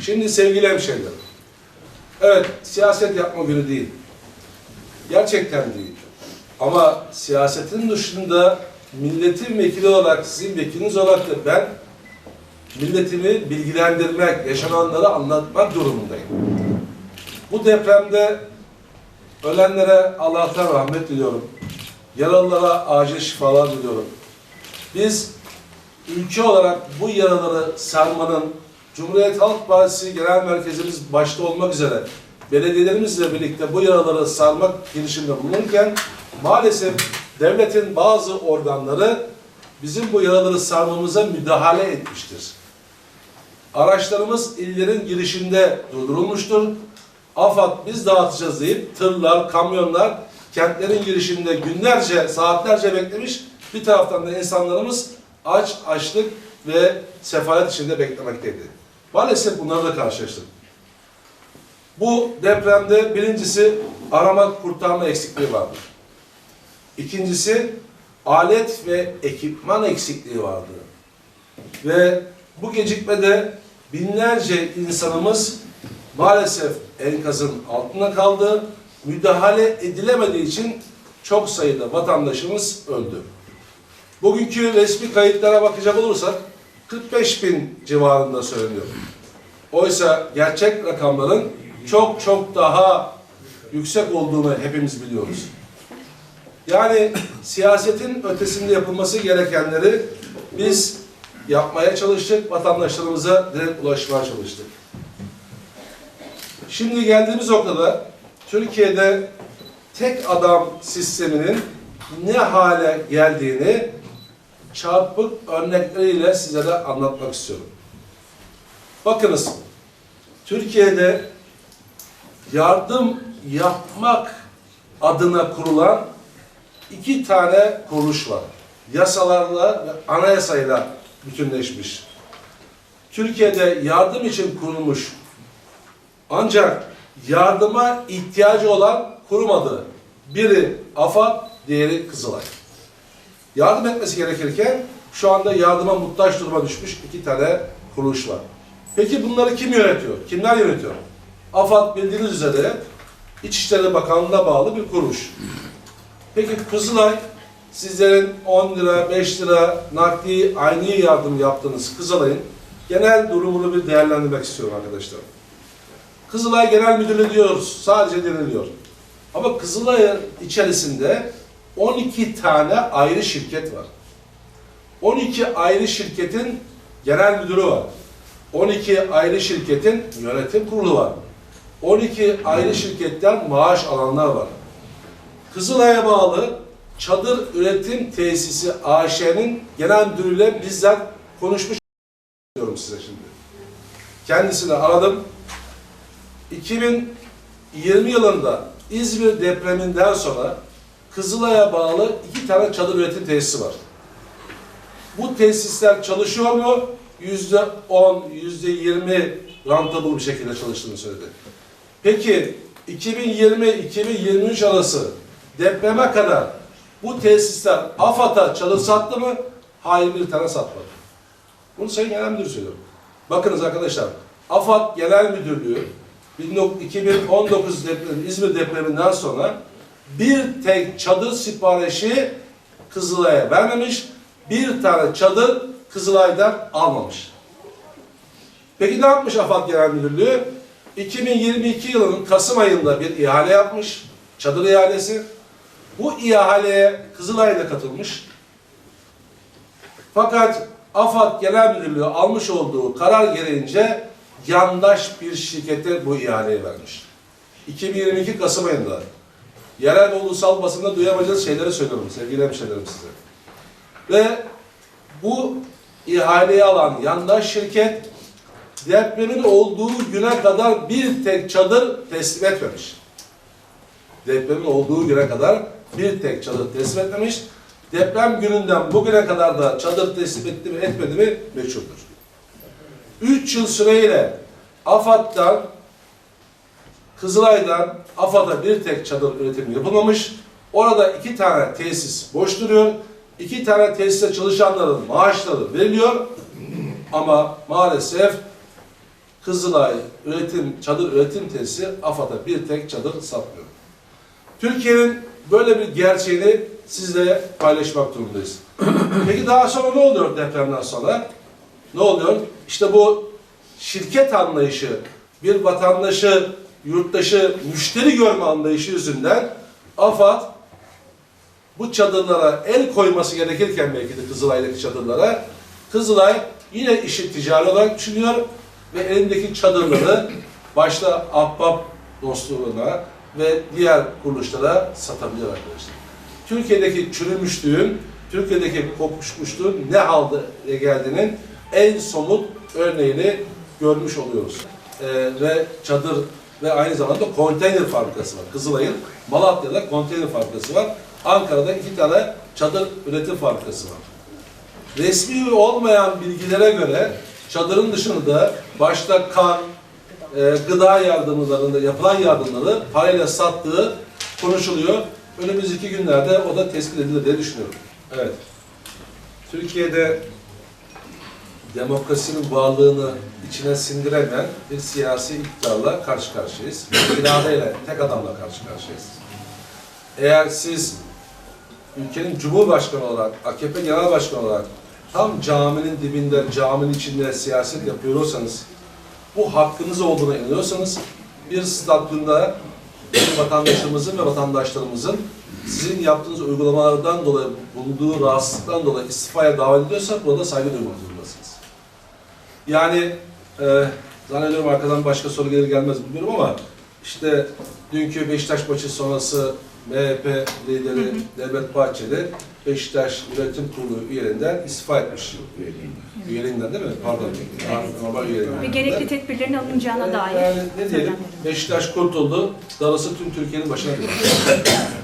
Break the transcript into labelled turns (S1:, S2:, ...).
S1: Şimdi sevgili hemşehrilerim, evet siyaset yapma günü değil. Gerçekten değil. Ama siyasetin dışında milletin vekili olarak, sizin vekiliniz olarak da ben milletimi bilgilendirmek, yaşananları anlatmak durumundayım. Bu depremde ölenlere Allah'tan rahmet diliyorum. Yaralılara acil şifalar diliyorum. Biz ülke olarak bu yaraları sarmanın Cumhuriyet Halk Partisi Genel Merkezimiz başta olmak üzere belediyelerimizle birlikte bu yaraları sarmak girişiminde bulunurken maalesef devletin bazı organları bizim bu yaraları sarmamıza müdahale etmiştir. Araçlarımız illerin girişinde durdurulmuştur. AFAD biz dağıtacağız deyip tırlar, kamyonlar kentlerin girişinde günlerce, saatlerce beklemiş. Bir taraftan da insanlarımız aç, açlık ve sefalet içinde beklemekteydi. Maalesef bunlarla karşılaştık. Bu depremde birincisi arama kurtarma eksikliği vardı. İkincisi alet ve ekipman eksikliği vardı. Ve bu gecikmede binlerce insanımız maalesef enkazın altında kaldı. Müdahale edilemediği için çok sayıda vatandaşımız öldü. Bugünkü resmi kayıtlara bakacak olursak 45 bin civarında söyleniyor. Oysa gerçek rakamların çok çok daha yüksek olduğunu hepimiz biliyoruz. Yani siyasetin ötesinde yapılması gerekenleri biz yapmaya çalıştık, vatandaşlarımıza direkt ulaşmaya çalıştık. Şimdi geldiğimiz noktada Türkiye'de tek adam sisteminin ne hale geldiğini çarpık örnekleriyle size de anlatmak istiyorum. Bakınız, Türkiye'de yardım yapmak adına kurulan iki tane kuruluş var. Yasalarla ve anayasayla bütünleşmiş. Türkiye'de yardım için kurulmuş ancak yardıma ihtiyacı olan kurum adı. Biri AFAD, diğeri Kızılay. Yardım etmesi gerekirken şu anda yardıma muhtaç duruma düşmüş iki tane kuruluş var. Peki bunları kim yönetiyor? Kimler yönetiyor? AFAD bildiğiniz üzere İçişleri Bakanlığı'na bağlı bir kuruluş. Peki Kızılay sizlerin 10 lira, 5 lira nakdi aynı yardım yaptığınız Kızılay'ın genel durumunu bir değerlendirmek istiyorum arkadaşlar. Kızılay Genel Müdürlüğü diyoruz. Sadece deniliyor. Ama Kızılay'ın içerisinde 12 tane ayrı şirket var. 12 ayrı şirketin genel müdürü var. 12 ayrı şirketin yönetim kurulu var. 12 ayrı şirketten maaş alanlar var. Kızılay'a bağlı Çadır Üretim Tesisi AŞ'nin genel müdürüyle bizzat konuşmuş diyorum size şimdi. Kendisini aradım. 2020 yılında İzmir depreminden sonra Kızılay'a bağlı iki tane çadır üretim tesisi var. Bu tesisler çalışıyor mu? Yüzde on, yüzde yirmi rentable bir şekilde çalıştığını söyledi. Peki 2020-2023 arası depreme kadar bu tesisler AFAD'a çadır sattı mı? Hayır bir tane satmadı. Bunu Sayın Genel Müdür söylüyor. Bakınız arkadaşlar, AFAD Genel Müdürlüğü 2019 depremi, İzmir depreminden sonra bir tek çadır siparişi Kızılay'a vermemiş, bir tane çadır Kızılay'dan almamış. Peki ne yapmış AFAD Genel Müdürlüğü? 2022 yılının Kasım ayında bir ihale yapmış, çadır ihalesi. Bu ihaleye Kızılay da katılmış. Fakat AFAD Genel Müdürlüğü almış olduğu karar gereğince yandaş bir şirkete bu ihaleyi vermiş. 2022 Kasım ayında. Yerel ve ulusal basında duyamayacağınız şeyleri söylüyorum sevgili hemşehrilerim size. Ve bu ihaleyi alan yandaş şirket depremin olduğu güne kadar bir tek çadır teslim etmemiş. Depremin olduğu güne kadar bir tek çadır teslim etmemiş. Deprem gününden bugüne kadar da çadır teslim etti mi etmedi mi meçhuldür. 3 yıl süreyle AFAD'dan Kızılay'dan AFAD'a bir tek çadır üretimi yapılmamış. Orada iki tane tesis boş duruyor. İki tane tesiste çalışanların maaşları veriliyor. Ama maalesef Kızılay üretim, çadır üretim tesisi AFAD'a bir tek çadır satmıyor. Türkiye'nin böyle bir gerçeğini sizle paylaşmak durumundayız. Peki daha sonra ne oluyor depremden sonra? Ne oluyor? İşte bu şirket anlayışı, bir vatandaşı, yurttaşı, müşteri görme anlayışı yüzünden AFAD bu çadırlara el koyması gerekirken belki de Kızılay'daki çadırlara Kızılay yine işi ticari olarak düşünüyor ve elindeki çadırları başta Ahbap dostluğuna ve diğer kuruluşlara satabiliyor arkadaşlar. Türkiye'deki çürümüşlüğün, Türkiye'deki kokuşmuşluğun ne halde geldiğinin en somut örneğini görmüş oluyoruz. Ee, ve çadır ve aynı zamanda konteyner fabrikası var. Kızılay'ın Malatya'da konteyner fabrikası var. Ankara'da iki tane çadır üretim fabrikası var. Resmi olmayan bilgilere göre çadırın dışında başta kan, e, gıda yardımlarında yapılan yardımları parayla sattığı konuşuluyor. Önümüzdeki günlerde o da tespit edilir diye düşünüyorum. Evet. Türkiye'de demokrasinin varlığını içine sindiremeyen bir siyasi iktidarla karşı karşıyayız. İradeyle, tek adamla karşı karşıyayız. Eğer siz ülkenin Cumhurbaşkanı olarak, AKP Genel Başkanı olarak tam caminin dibinde, caminin içinde siyaset yapıyorsanız, bu hakkınız olduğuna inanıyorsanız, bir stadyumda bir vatandaşımızın ve vatandaşlarımızın sizin yaptığınız uygulamalardan dolayı, bulunduğu rahatsızlıktan dolayı istifaya davet ediyorsa burada saygı duymak zorundasınız. Yani e, zannediyorum arkadan başka soru gelir gelmez bilmiyorum ama işte dünkü Beşiktaş maçı sonrası MHP lideri Devlet Bahçeli Beşiktaş Yönetim Kurulu üyeliğinden istifa etmiş. Üyeliğinden değil mi? Pardon. Normal üyeliğinden.
S2: Ve gerekli tedbirlerin alınacağına dair.
S1: Yani ne diyelim? Beşiktaş kurtuldu. Darısı tüm Türkiye'nin başına geldi.